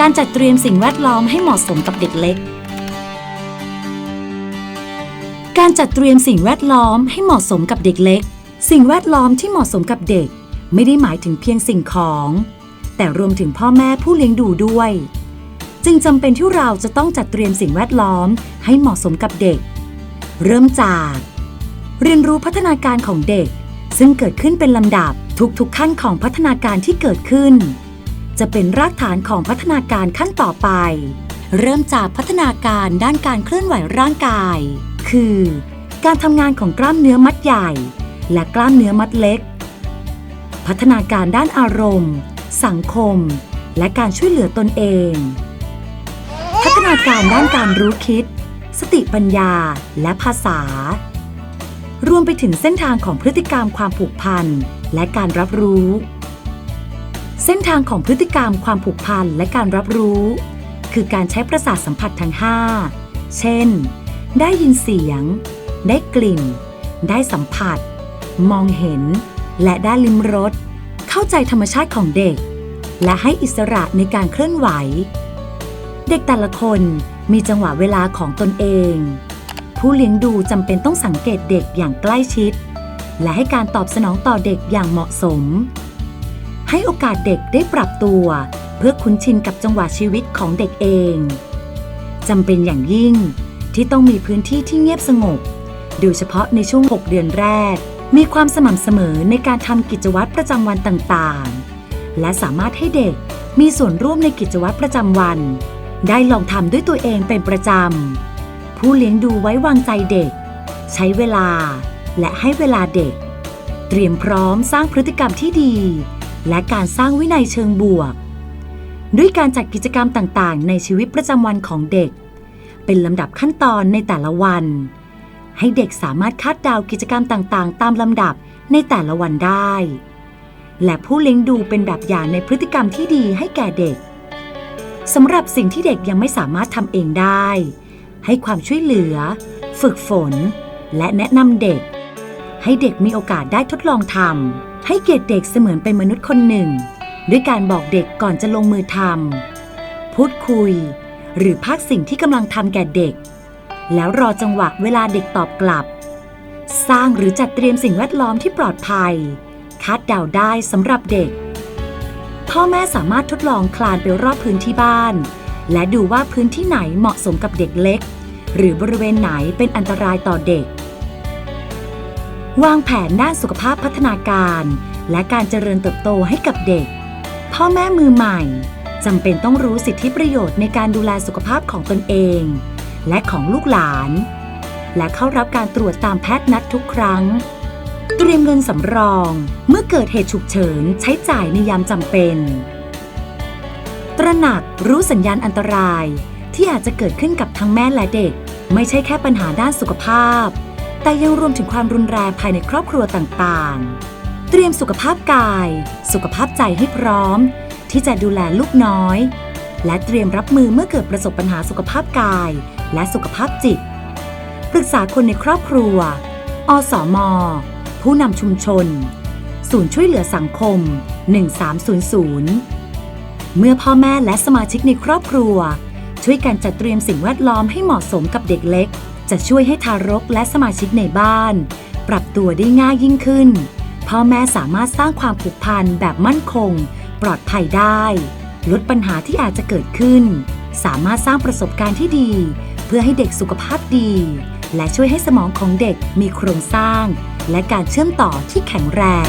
การจัดเตรียมสิ่งแวดล้อมให้เหมาะสมกับเด็กเล็ก การจัดเตรียมสิ่งแวดล้อมให้เหมาะสมกับเด็กเล็ก สิ่งแวดล้อมที่เหมาะสมกับเด็ก ไม่ได้หมายถึงเพียงสิ่งของ แต่รวมถึงพ่อแม่ผู้เลี้ยงดูด้วย จึงจำเป็นที่เราจะต้องจัดเตรียมสิ่งแวดล้อมให้เหมาะสมกับเด็ก เริ่มจาก เรียนรู้พัฒนาการของเด็ก ซึ่งเกิดขึ้นเป็นลำดับทุกๆขั้นของพัฒนาการที่เกิดขึ้น จะเป็นรากฐานของพัฒนาการขั้นต่อไป เริ่มจากพัฒนาการด้านการเคลื่อนไหวร่างกาย คือ การทำงานของกล้ามเนื้อมัดใหญ่ และกล้ามเนื้อมัดเล็ก พัฒนาการด้านอารมณ์ สังคม และการช่วยเหลือตนเอง พัฒนาการด้านการรู้คิด สติปัญญาและภาษา รวมไปถึงเส้นทางของพฤติกรรมความผูกพันและการรับรู้ เส้นทางของพฤติกรรมความผูกพันและการรับรู้ คือการใช้ประสาทสัมผัสทั้ง 5 เช่น ได้ยินเสียง ได้กลิ่น ได้สัมผัส มองเห็น และได้ลิ้มรส เข้าใจธรรมชาติของเด็ก และให้อิสระในการเคลื่อนไหว เด็กแต่ละคนมีจังหวะเวลาของตนเอง ผู้เลี้ยงดูจำเป็นต้องสังเกตเด็กอย่างใกล้ชิด และให้การตอบสนองต่อเด็กอย่างเหมาะสม ให้โอกาสเด็กได้ปรับตัว เพื่อคุ้นชินกับจังหวะชีวิตของเด็กเองจำเป็นอย่างยิ่งที่ต้องมีพื้นที่ที่เงียบสงบ โดยเฉพาะในช่วง 6 เดือนแรก มีความสม่ำเสมอในการทำกิจวัตรประจำวันต่างๆ และสามารถให้เด็กมีส่วนร่วมในกิจวัตรประจำวัน ได้ลองทำด้วยตัวเองเป็นประจำ ผู้เลี้ยงดูไว้วางใจเด็ก ใช้เวลาและให้เวลาเด็ก เตรียมพร้อมสร้างพฤติกรรมที่ดี และการสร้างวินัยเชิงบวก ด้วยการจัดกิจกรรมต่างๆ ในชีวิตประจำวันของเด็ก เป็นลำดับขั้นตอนในแต่ละวัน ให้เด็กสามารถคาดเดากิจกรรมต่างๆ ตามลำดับในแต่ละวันได้ และผู้เลี้ยงดูเป็นแบบอย่างในพฤติกรรมที่ดีให้แก่เด็กสำหรับสิ่งที่เด็กยังไม่สามารถทำเองได้ ให้ความช่วยเหลือ ฝึกฝน และแนะนำเด็ก ให้เด็กมีโอกาสได้ทดลองทำให้เกียรติเด็กเสมือนเป็นมนุษย์คนหนึ่ง ด้วยการบอกเด็กก่อนจะลงมือทำพูดคุย หรือพักสิ่งที่กำลังทำแก่เด็ก แล้วรอจังหวะเวลาเด็กตอบกลับ สร้างหรือจัดเตรียมสิ่งแวดล้อมที่ปลอดภัย คาดเดาได้สำหรับเด็ก พ่อแม่สามารถทดลองคลานไปรอบพื้นที่บ้าน และดูว่าพื้นที่ไหนเหมาะสมกับเด็กเล็ก หรือบริเวณไหนเป็นอันตรายต่อเด็ก วางแผนด้านสุขภาพพัฒนาการ และการเจริญเติบโตให้กับเด็ก พ่อแม่มือใหม่จำเป็นต้องรู้สิทธิประโยชน์ในการดูแลสุขภาพของตนเอง และของลูกหลาน และเข้ารับการตรวจตามแพทย์นัดทุกครั้ง เตรียมเงินสำรอง เมื่อเกิดเหตุฉุกเฉินใช้จ่ายในยามจำเป็น ตระหนักรู้สัญญาณอันตรายที่อาจจะเกิดขึ้นกับทั้งแม่และเด็ก ไม่ใช่แค่ปัญหาด้านสุขภาพ แต่ยังรวมถึงความรุนแรงภายในครอบครัวต่างๆ เตรียมสุขภาพกาย สุขภาพใจให้พร้อม ที่จะดูแลลูกน้อย และเตรียมรับมือเมื่อเกิดประสบปัญหาสุขภาพกาย และสุขภาพจิต ปรึกษาคนในครอบครัว อสมผู้นำชุมชน ศูนย์ช่วยเหลือสังคม 1300 เมื่อพ่อแม่และสมาชิกในครอบครัว ช่วยกันจัดเตรียมสิ่งแวดล้อมให้เหมาะสมกับเด็กเล็ก จะช่วยให้ทารกและสมาชิกในบ้าน ปรับตัวได้ง่ายยิ่งขึ้น พ่อแม่สามารถสร้างความผูกพันแบบมั่นคง ปลอดภัยได้ ลดปัญหาที่อาจจะเกิดขึ้น สามารถสร้างประสบการณ์ที่ดี เพื่อให้เด็กสุขภาพดี และช่วยให้สมองของเด็กมีโครงสร้าง และการเชื่อมต่อที่แข็งแรง